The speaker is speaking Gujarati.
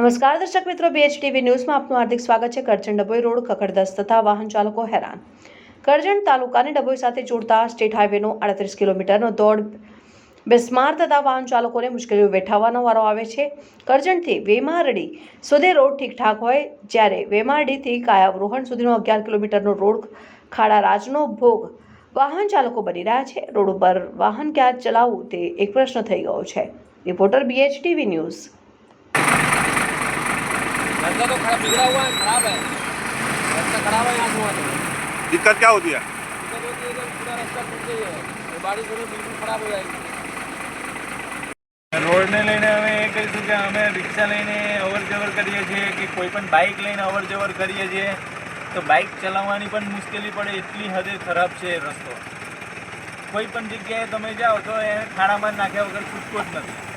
નમસ્કાર દર્શક મિત્રો બીએચટીવી ન્યૂઝમાં આપનું હાર્દિક સ્વાગત છે. કરજણ ડભોઈ રોડ કકડદસ તથા વાહન ચાલકો હેરાન. કરજણ તાલુકાને ડભોઈ સાથે જોડતા સ્ટેટ હાઈવેનો આડત્રીસ કિલોમીટરનો દોડ બેસ્માર તથા વાહન ચાલકોને મુશ્કેલીઓ વેઠાવવાનો વારો આવે છે. કરજણથી વેમારડી સુધી રોડ ઠીકઠાક હોય જ્યારે વેમારડીથી કાયાવરોહણ સુધીનો અગિયાર કિલોમીટરનો રોડ ખાડા રાજનો ભોગ વાહન ચાલકો બની રહ્યા છે. રોડ ઉપર વાહન ક્યાં ચલાવવું તે એક પ્રશ્ન થઈ ગયો છે. Reporter BHTV news. रास्ता तो खराब बिगड़ा हुआ है खराब है रास्ता खराब है यहाँ से वहाँ तक दिक्कत क्या होती है दिक्कत होती है इधर पूरा रास्ता टूट गई है ये बारिश होने बिल्कुल खराब हो जाएगी રોડને લઈને અમે એ કહીશું કે અમે રિક્ષા લઈને અવર જવર કરીએ છીએ કે કોઈ પણ બાઇક લઈને અવર જવર કરીએ છીએ તો બાઇક ચલાવવાની પણ મુશ્કેલી પડે એટલી હદે ખરાબ છે એ રસ્તો કોઈ પણ જગ્યાએ તમે જાઓ તો એ ખાડામાં નાખ્યા વગર છૂટકો જ નથી